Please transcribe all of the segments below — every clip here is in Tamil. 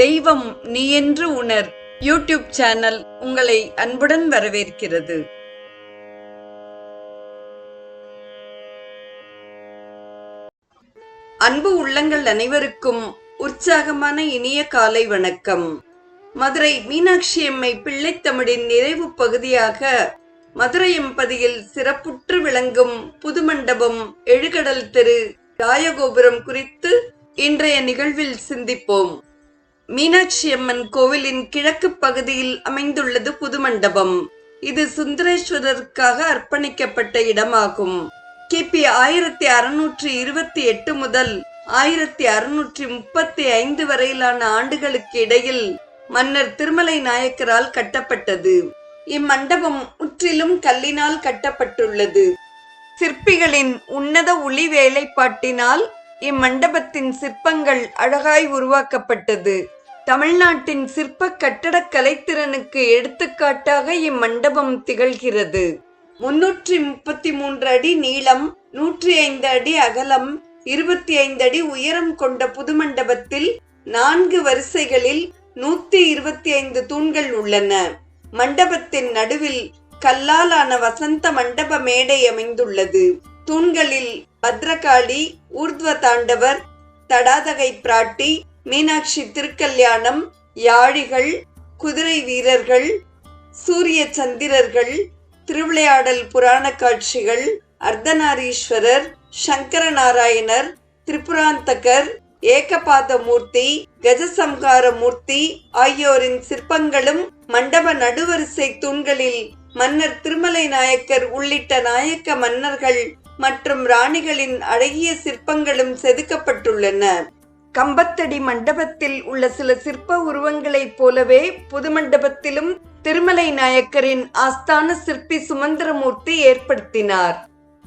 தெய்வம் நீ என்று உணர். யூடியூப் சேனல் உங்களை அன்புடன் வரவேற்கிறது. அன்பு உள்ளங்கள் அனைவருக்கும் உற்சாகமான இனிய காலை வணக்கம். மதுரை மீனாட்சி அம்மை பிள்ளைத்தமிழின் நிறைவு பகுதியாக மதுரை எம்பதியில் சிறப்புற்று விளங்கும் புதுமண்டபம் எழுகடல் தெரு ராயகோபுரம் குறித்து இன்றைய நிகழ்வில் சிந்திப்போம். மீனாட்சி அம்மன் கோவிலின் கிழக்கு பகுதியில் அமைந்துள்ளது புதுமண்டபம். இது சுந்தரேஸ்வரருக்காக அர்ப்பணிக்கப்பட்ட இடமாகும். கிபி ஆயிரத்தி அறுநூற்றி இருபத்தி எட்டு முதல் ஆயிரத்தி அறுநூற்றி முப்பத்தி ஐந்து வரையிலான ஆண்டுகளுக்கு இடையில் மன்னர் திருமலை நாயக்கரால் கட்டப்பட்டது. இம்மண்டபம் முற்றிலும் கல்லினால் கட்டப்பட்டுள்ளது. சிற்பிகளின் உன்னத ஒளி வேலைப்பாட்டினால் இம்மண்டபத்தின் சிற்பங்கள் அழகாய் உருவாக்கப்பட்டது. தமிழ்நாட்டின் சிற்ப கட்டடக் கலைத்திறனுக்கு எடுத்துக்காட்டாக இம்மண்டபம் திகழ்கிறது. முன்னூற்றி முப்பத்தி மூன்று அடி நீளம் நூற்றி ஐந்து அடி அகலம் இருபத்தி ஐந்து அடி உயரம் கொண்ட புதுமண்டபத்தில் நான்கு வரிசைகளில் நூத்தி இருபத்தி ஐந்து தூண்கள் உள்ளன. மண்டபத்தின் நடுவில் கல்லாலான வசந்த மண்டப மேடை அமைந்துள்ளது. தூண்களில் பத்ரகாளி ஊர்த்வ தாண்டவர் தடாதகை பிராட்டி மீனாட்சி திருக்கல்யாணம் யாழிகள் குதிரை வீரர்கள் சூரிய சந்திரர்கள் திருவிளையாடல் புராண காட்சிகள் அர்த்தநாரீஸ்வரர் சங்கரநாராயணர் திரிபுராந்தகர் ஏகபாத மூர்த்தி கஜசம்ஹார மூர்த்தி ஆகியோரின் சிற்பங்களும் மண்டப நடுவரிசை தூண்களில் மன்னர் திருமலை நாயக்கர் உள்ளிட்ட நாயக்க மன்னர்கள் மற்றும் ராணிகளின் அழகிய சிற்பங்களும் செதுக்கப்பட்டுள்ளன. கம்பத்தடி மண்டபத்தில் உள்ள சில சிற்ப உருவங்களைப் போலவே புது மண்டபத்திலும் திருமலை நாயக்கரின் ஆஸ்தான சிற்பி சுமந்திரமூர்த்தி ஏற்படுத்தினார்.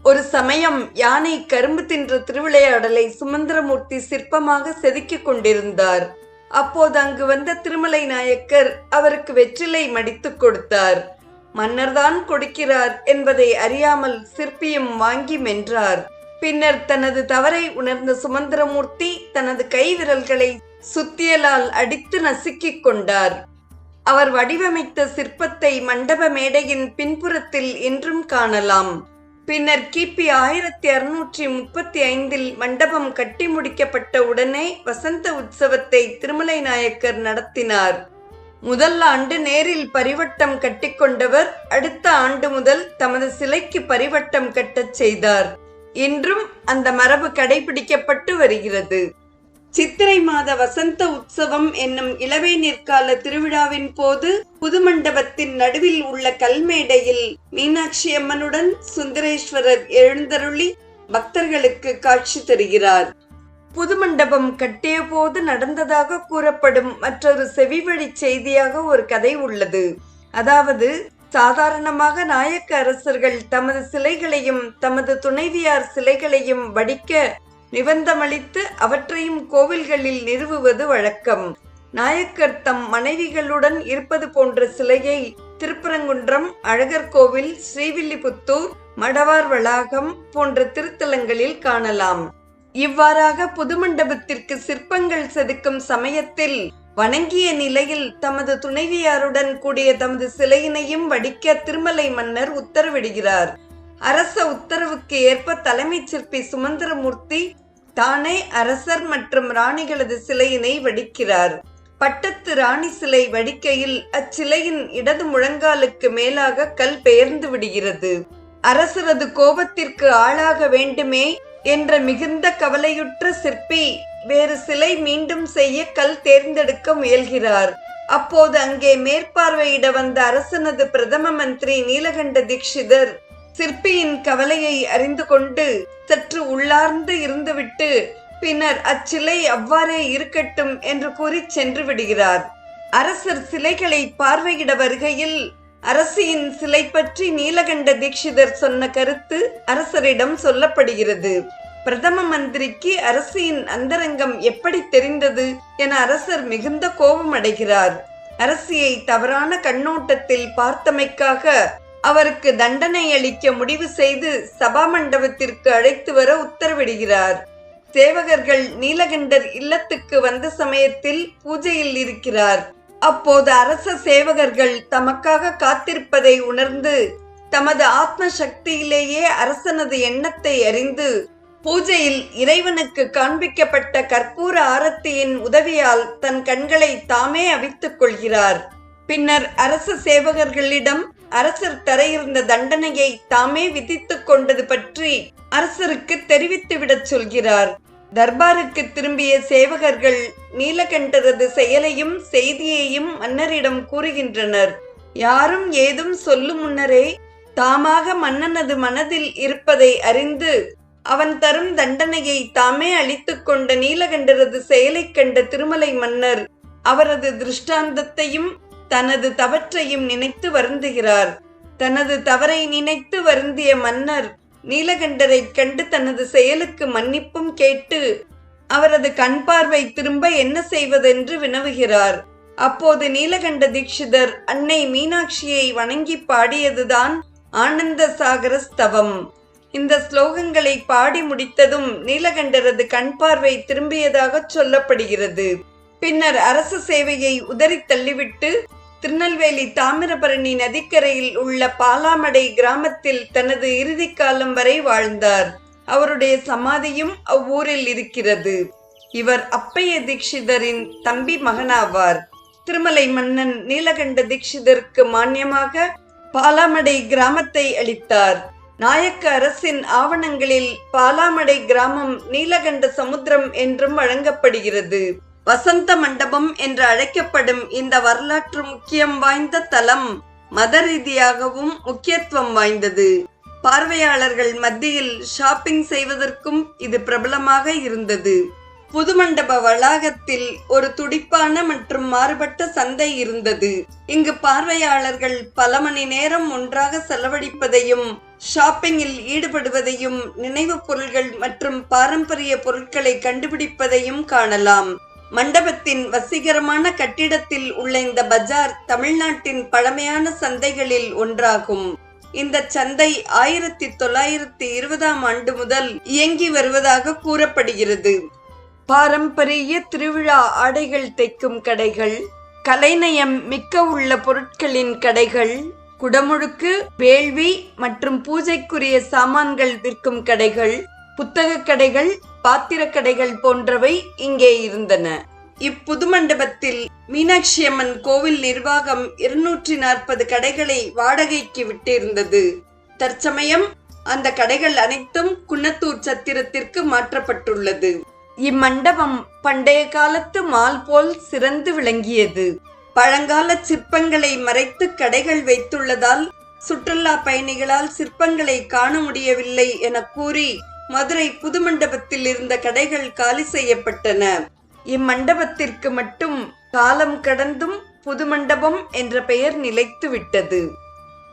ஒரு சமயம் யானை கரும்பு தின்ற திருவிளையாடலை சுமந்திரமூர்த்தி சிற்பமாக செதுக்கிக் கொண்டிருந்தார். அப்போது அங்கு வந்த திருமலை நாயக்கர் அவருக்கு வெற்றிலை மடித்துக் கொடுத்தார். மன்னர்தான் கொடுக்கிறார் என்பதை அறியாமல் சிற்பியும் வாங்கி மென்றார். பின்னர் தனது தவறை உணர்ந்த சுமந்திரமூர்த்தி தனது கை விரல்களை சுத்தியலால் அடித்து நசுக்கிக் கொண்டார். அவர் வடிவமைத்த சிற்பத்தை மண்டப மேடையின் பின்புறத்தில் இன்றும் காணலாம். பின்னர் கிபி ஆயிரத்தி அறுநூற்றி முப்பத்தி ஐந்தில் மண்டபம் கட்டி முடிக்கப்பட்ட உடனே வசந்த உற்சவத்தை திருமலை நாயக்கர் நடத்தினார். முதல் ஆண்டு நேரில் பரிவட்டம் கட்டிக்கொண்டவர் அடுத்த ஆண்டு முதல் தமது சிலைக்கு பரிவட்டம் கட்டச் செய்தார். இன்றும் அந்த மரபு கடைபிடிக்கப்பட்டு வருகிறது. சித்திரை மாத வசந்த உற்சவம் என்னும் இளவை நிற்கால திருவிழாவின் போது புதுமண்டபத்தின் நடுவில் உள்ள கல்மேடையில் மீனாட்சி அம்மனுடன் சுந்தரேஸ்வரர் எழுந்தருளி பக்தர்களுக்கு காட்சி தருகிறார். புதுமண்டபம் கட்டிய போது நடந்ததாக கூறப்படும் மற்றொரு செவிவழி செய்தியாக ஒரு கதை உள்ளது. அதாவது சாதாரணமாக நாயக்க அரசர்கள் தமது சிலைகளையும் தமது துணைவியார் சிலைகளையும் வடிக்க நிபந்தமளித்து அவற்றையும் கோவில்களில் நிறுவுவது வழக்கம். நாயக்கர் தம் மனைவிகளுடன் இருப்பது போன்ற சிலையை திருப்பரங்குன்றம் அழகர் கோவில் ஸ்ரீவில்லிபுத்தூர் மடவார் வளாகம் போன்ற திருத்தலங்களில் காணலாம். இவ்வாறாக புதுமண்டபத்திற்கு சிற்பங்கள் செதுக்கும் சமயத்தில் வணங்கிய நிலையில் தமது துணைவியாருடன் கூடிய தமது சிலையினையும் வடிக்க திருமலை மன்னர் உத்தரவிடுகிறார். அரச உத்தரவுக்கு ஏற்ப தலைமை சிற்பி சுமந்திரமூர்த்தி தானே அரசர் மற்றும் ராணிகளது சிலையினை வடிக்கிறார். பட்டத்து ராணி சிலை வடிக்கையில் அச்சிலையின் இடது முழங்காலுக்கு மேலாக கல் பெயர்ந்து விடுகிறது. அரசரது கோபத்திற்கு ஆளாக வேண்டுமே என்ற மிகுந்த கவலையுற்ற சிற்பி வேறு சிலை மீண்டும் செய்ய கல் தேர்ந்தெடுக்க முயல்கிறார். அப்போது அங்கே மேற்பார்வையிட வந்த அரசனது பிரதம மந்திரி நீலகண்ட தீட்சிதர் சிற்பியின் கவலையை அறிந்து கொண்டு சற்று உள்ளார்ந்து இருந்துவிட்டு பின்னர் அச்சிலை அவ்வாறே இருக்கட்டும் என்று கூறி சென்று விடுகிறார். அரசர் சிலைகளை பார்வையிட வருகையில் அரசியின் சிலை பற்றி நீலகண்ட தீட்சிதர் சொன்ன கருத்து அரசரிடம் சொல்லப்படுகிறது. பிரதம மந்திரிக்கு அரசியின் அந்தரங்கம் எப்படி தெரிந்தது என அரசர் மிகுந்த கோபம் அடைகிறார். அரசியை தவறான கண்ணோட்டத்தில் பார்த்தமைக்காக அவருக்கு தண்டனை அளிக்க முடிவு செய்து சபா மண்டபத்திற்கு அழைத்து வர உத்தரவிடுகிறார். சேவகர்கள் நீலகண்டர் இல்லத்துக்கு வந்த சமயத்தில் பூஜையில் இருக்கிறார். அப்போது அரச சேவகர்கள் தமக்காக காத்திருப்பதை உணர்ந்து தமது ஆத்ம சக்தியிலேயே அரசனது எண்ணத்தை அறிந்து பூஜையில் இறைவனுக்கு காண்பிக்கப்பட்ட கற்பூர ஆரத்தியின் உதவியால் தன் கண்களை தாமே அவித்துக் கொள்கிறார். பின்னர் அரச சேவகர்களிடம் அரசர் தர இருந்த தண்டனையை தாமே விதித்துக் கொண்டது பற்றி அரசருக்கு தெரிவித்துவிடச் சொல்கிறார். தர்பாருக்கு திரும்பிய சேவகர்கள் நீலகண்டரது செயலையும் செய்தியையும் மன்னரிடம் கூறுகின்றனர். யாரும் ஏதும் சொல்லும் முன்னரே தாமாக மன்னனது மனதில் இருப்பதை அறிந்து அவன் தரும் தண்டனையை தாமே அளித்துக் கொண்ட நீலகண்டரது செயலைக் கண்ட திருமலை மன்னர் அவரது திருஷ்டாந்தத்தையும் தனது தவற்றையும் நினைத்து வருந்துகிறார். தனது தவறை நினைத்து வருந்திய மன்னர் நீலகண்டரைக் கண்டு தனது செயலுக்கு மன்னிப்பும் கேட்டு அவரது கண் பார்வை திரும்ப என்ன செய்வதென்று வினவுகிறார். அப்போது நீலகண்ட தீட்சிதர் அன்னை மீனாட்சியை வணங்கி பாடியதுதான் ஆனந்த சாகர ஸ்தவம். இந்த ஸ்லோகங்களை பாடி முடித்ததும் நீலகண்டரது கண் பார்வை திரும்பியதாக சொல்லப்படுகிறது. பின்னர் அரசு சேவையை உதறி தள்ளிவிட்டு திருநெல்வேலி தாமிரபரணி நதிக்கரையில் உள்ள பாலாமடை கிராமத்தில் தனது இறுதி காலம் வரை வாழ்ந்தார். அவருடைய சமாதியும் அவ்வூரில் இருக்கிறது. இவர் அப்பைய தீட்சிதரின் தம்பி மகனாவார். திருமலை மன்னன் நீலகண்ட தீட்சிதருக்கு மானியமாக பாலாமடை கிராமத்தை அளித்தார். நாயக்க அரசின் ஆவணங்களில் பாலாமடை கிராமம் நீலகண்ட சமுத்திரம் என்றும் வழங்கப்படுகிறது. வசந்த மண்டபம் என்று அழைக்கப்படும் இந்த வரலாற்று முக்கியம் வாய்ந்த தலம் மத ரீதியாகவும் முக்கியத்துவம் வாய்ந்தது. பார்வையாளர்கள் மத்தியில் ஷாப்பிங் செய்வதற்கும் இது பிரபலமாக இருந்தது. புதுமண்டப வளாகத்தில் ஒரு துடிப்பான மற்றும் மாறுபட்ட சந்தை இருந்தது. இங்கு பார்வையாளர்கள் பல மணி நேரம் ஒன்றாக செலவழிப்பதையும் ஷாப்பிங்கில் ஈடுபடுவதையும் நினைவு பொருள்கள் மற்றும் பாரம்பரிய பொருட்களை கண்டுபிடிப்பதையும் காணலாம். மண்டபத்தின் வசீகரமான கட்டிடத்தில் உள்ள இந்த பஜார் தமிழ்நாட்டின் பழமையான சந்தைகளில் ஒன்றாகும். இந்த சந்தை ஆயிரத்தி தொள்ளாயிரத்தி இருபதாம் ஆண்டு முதல் இயங்கி வருவதாக கூறப்படுகிறது. பாரம்பரிய திருவிழா ஆடைகள் தைக்கும் கடைகள் கலைநயம் மிக்க உள்ள பொருட்களின் கடைகள் குடமுழுக்கு வேள்வி மற்றும் பூஜைக்குரிய சாமான்கள் விற்கும் கடைகள் புத்தக கடைகள் பாத்திரக் கடைகள் போன்றவை இங்கே இருந்தன. இப்புது மண்டபத்தில் மீனாட்சி அம்மன் கோவில் நிர்வாகம் இருநூற்றி நாற்பது கடைகளை வாடகைக்கு விட்டிருந்தது. தற்சமயம் அந்த கடைகள் அனைத்தும் குன்னத்தூர் சத்திரத்திற்கு மாற்றப்பட்டுள்ளது. இம்மண்டபம் பண்டைய காலத்து மால் போல் சிறந்து விளங்கியது. பழங்கால சிற்பங்களை மறைத்து கடைகள் வைத்துள்ளதால் சுற்றுலா பயணிகளால் சிற்பங்களை காண முடியவில்லை என கூறி மதுரை புது மண்டபத்தில் இருந்த கடைகள் காலி செய்யப்பட்டன. இம்மண்டபத்திற்கு மட்டும் காலம் கடந்தும் புது மண்டபம் என்ற பெயர் நிலைத்து விட்டது.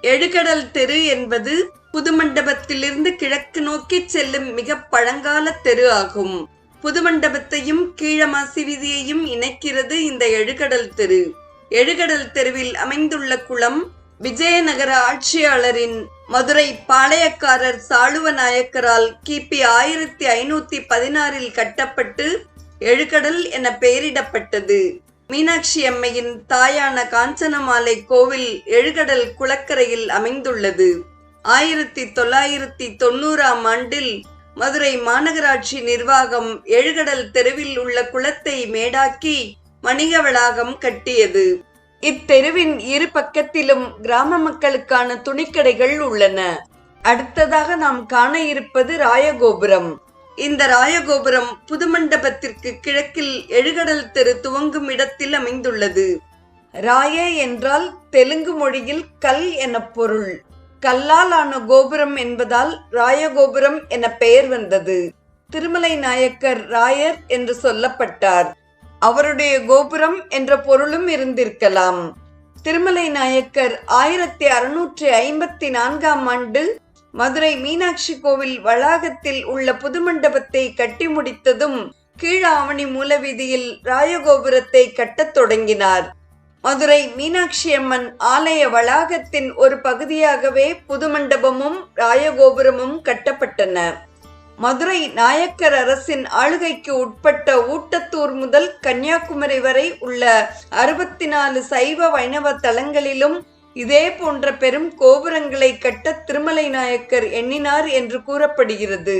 எழுகடல் தெரு என்பது புது மண்டபத்திலிருந்து கிழக்கு நோக்கி செல்லும் மிக பழங்கால தெரு ஆகும். புதுமண்டபத்தையும் கீழமாசி வீதியையும் இணைக்கிறது இந்த எழுகடல் தெரு. எழுகடல் தெருவில் அமைந்துள்ள குளம் விஜயநகர ஆட்சியாளரின் மதுரை பாளையக்காரர் சாளுவ நாயக்கரால் கிபி ஆயிரத்தி ஐநூத்தி பதினாறில் கட்டப்பட்டு எழுகடல் என பெயரிடப்பட்டது. மீனாட்சி அம்மையின் தாயான காஞ்சனமாலை கோவில் எழுகடல் குளக்கரையில் அமைந்துள்ளது. ஆயிரத்தி தொள்ளாயிரத்தி தொண்ணூறாம் ஆண்டில் மதுரை மாநகராட்சி நிர்வாகம் எழுகடல் தெருவில் உள்ள குளத்தை மேடாக்கி வணிக வளாகம் கட்டியது. இத்தெருவின் இரு பக்கத்திலும் கிராம மக்களுக்கான துணிக்கடைகள் உள்ளன. அடுத்ததாக நாம் காண இருப்பது ராயகோபுரம். இந்த ராயகோபுரம் புதுமண்டபத்திற்கு கிழக்கில் எழுகடல் தெரு துவங்கும் இடத்தில் அமைந்துள்ளது. ராய என்றால் தெலுங்கு மொழியில் கல் என பொருள். கல்லால் ஆன கோபுரம் என்பதால் ராயகோபுரம் என பெயர் வந்தது. திருமலை நாயக்கர் ராயர் என்று சொல்லப்பட்டார். அவருடைய கோபுரம் என்ற பொருளும் இருந்திருக்கலாம். திருமலை நாயக்கர் ஆயிரத்தி அறுநூற்றி ஐம்பத்தி நான்காம் ஆண்டு மதுரை மீனாட்சி கோவில் வளாகத்தில் உள்ள புதுமண்டபத்தை கட்டி முடித்ததும் கீழாவணி மூலவீதியில் ராயகோபுரத்தை கட்டத் தொடங்கினார். மதுரை மீனாட்சி அம்மன் ஆலய வளாகத்தின் ஒரு பகுதியாகவே புதுமண்டபமும் ராயகோபுரமும் கட்டப்பட்டன. மதுரை நாயக்கர் அரசின் ஆளுகைக்கு உட்பட்ட ஊட்டத்தூர் முதல் கன்னியாகுமரி வரை உள்ள அறுபத்தி நாலு சைவ வைணவ தலங்களிலும் இதே போன்ற பெரும் கோபுரங்களை கட்ட திருமலை நாயக்கர் எண்ணினார் என்று கூறப்படுகிறது.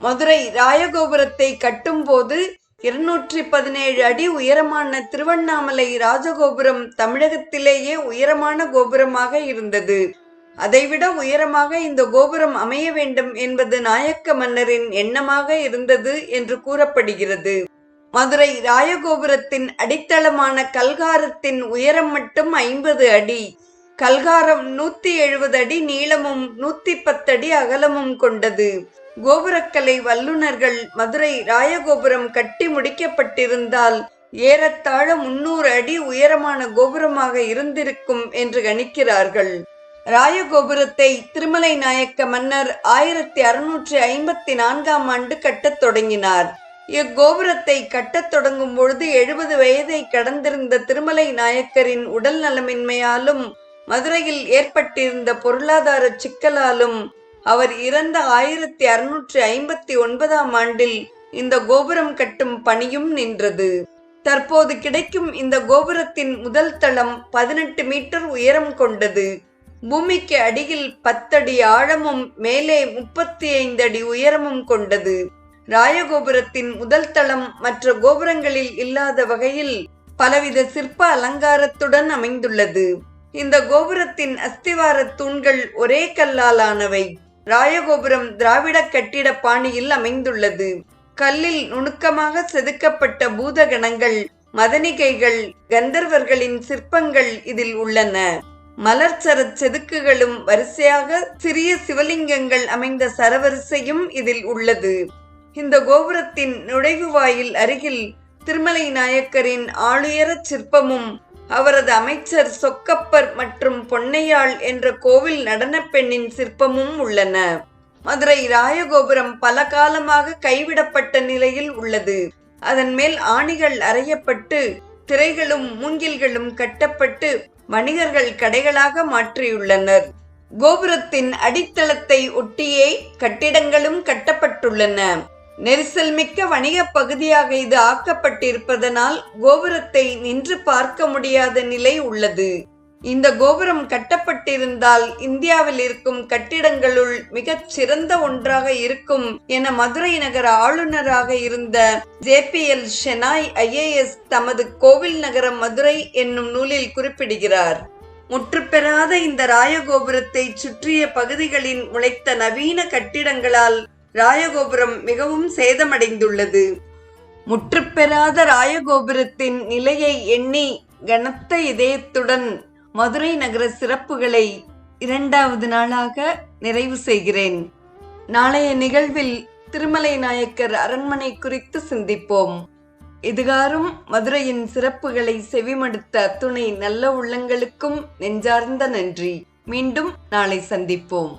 மதுரை ராயகோபுரத்தை கட்டும்போது இருநூற்றி பதினேழு அடி உயரமான திருவண்ணாமலை ராஜகோபுரம் தமிழகத்திலேயே உயரமான கோபுரமாக இருந்தது. அதைவிட உயரமாக இந்த கோபுரம் அமைய வேண்டும் என்பது நாயக்க மன்னரின் எண்ணமாக இருந்தது என்று கூறப்படுகிறது. மதுரை ராயகோபுரத்தின் அடித்தளமான கல்காரத்தின் உயரம் மட்டும் ஐம்பது அடி. கல்காரம் நூத்தி எழுபது அடி நீளமும் நூத்தி பத்தடி அகலமும் கொண்டது. கோபுரக்கலை வல்லுநர்கள் மதுரை ராயகோபுரம் கட்டி முடிக்கப்பட்டிருந்தால் ஏறத்தாழ முன்னூறு அடி உயரமான கோபுரமாக இருந்திருக்கும் என்று கணிக்கிறார்கள். ராயகோபுரத்தை திருமலை நாயக்க மன்னர் ஆயிரத்தி அறுநூற்றி ஐம்பத்தி நான்காம் ஆண்டு கட்டத் தொடங்கினார். இக்கோபுரத்தை கட்டத் தொடங்கும் பொழுது எழுபது வயதை கடந்திருந்த திருமலை நாயக்கரின் உடல் நலமின்மையாலும் மதுரையில் ஏற்பட்டிருந்த பொருளாதார சிக்கலாலும் அவர் இறந்த ஆயிரத்தி அறுநூற்றி ஐம்பத்தி ஒன்பதாம் ஆண்டில் இந்த கோபுரம் கட்டும் பணியும் நின்றது. தற்போது கிடைக்கும் இந்த கோபுரத்தின் முதல் தளம் பதினெட்டு மீட்டர் உயரம் கொண்டது. பூமிக்கு அடியில் பத்தடி ஆழமும் மேலே முப்பத்தி ஐந்து அடி உயரமும் கொண்டது. ராயகோபுரத்தின் முதல் தளம் மற்ற கோபுரங்களில் இல்லாத வகையில் பலவித சிற்ப அலங்காரத்துடன் அமைந்துள்ளது. இந்த கோபுரத்தின் அஸ்திவார தூண்கள் ஒரே கல்லால் ஆனவை ராயகோபுரம் திராவிட கட்டிட பாணியில் அமைந்துள்ளது. கல்லில் நுணுக்கமாக செதுக்கப்பட்ட பூதகணங்கள் மதனிகைகள் கந்தர்வர்களின் சிற்பங்கள் இதில் உள்ளன. மலர்ச்சர செதுக்குகளும் வரிசையாக சிறிய சிவலிங்கங்கள் அமைந்த சரவரிசையும் இதில் உள்ளது. இந்த கோபுரத்தின் நுழைவு வாயில் அருகில் திருமலை நாயக்கரின் ஆளுயரச் சிற்பமும் அவரது அமைச்சர் சொக்கப்பர் மற்றும் பொன்னையாள் என்ற கோவில் நடனப் பெண்ணின் சிற்பமும் உள்ளன. மதுரை ராயகோபுரம் பல காலமாக கைவிடப்பட்ட நிலையில் உள்ளது. அதன் மேல் ஆணிகள் அறையப்பட்டு திரைகளும் மூங்கில்களும் கட்டப்பட்டு வணிகர்கள் கடைகளாக மாற்றியுள்ளனர். கோபுரத்தின் அடித்தளத்தை ஒட்டியே கட்டிடங்களும் கட்டப்பட்டுள்ளன. நெரிசல் மிக்க வணிக பகுதியாக இது ஆக்கப்பட்டிருப்பதனால் கோபுரத்தை நின்று பார்க்க முடியாத நிலை உள்ளது. இந்த கோபுரம் கட்டப்பட்டிருந்தால் இந்தியாவில் இருக்கும் கட்டிடங்களுள் மிகச் சிறந்த ஒன்றாக இருக்கும் என மதுரை நகர ஆளுநராக இருந்த J B L Shenoy IAS தமது கோவில் நகரம் மதுரை என்னும் நூலில் குறிப்பிடுகிறார். முற்றுப்பெறாத இந்த ராயகோபுரத்தை சுற்றிய பகுதிகளின் முளைத்த நவீன கட்டிடங்களால் ராயகோபுரம் மிகவும் சேதமடைந்துள்ளது. முற்றுப்பெறாத ராயகோபுரத்தின் நிலையை எண்ணி கனத்த இதயத்துடன் மதுரை நகர சிறப்புகளை இரண்டாவது நாளாக நிறைவு செய்கிறேன். நாளைய நிகழ்வில் திருமலை நாயக்கர் அரண்மனை குறித்து சிந்திப்போம். இதுகாரும் மதுரையின் சிறப்புகளை செவிமடுத்த அத்துணை நல்ல உள்ளங்களுக்கும் நெஞ்சார்ந்த நன்றி. மீண்டும் நாளை சந்திப்போம்.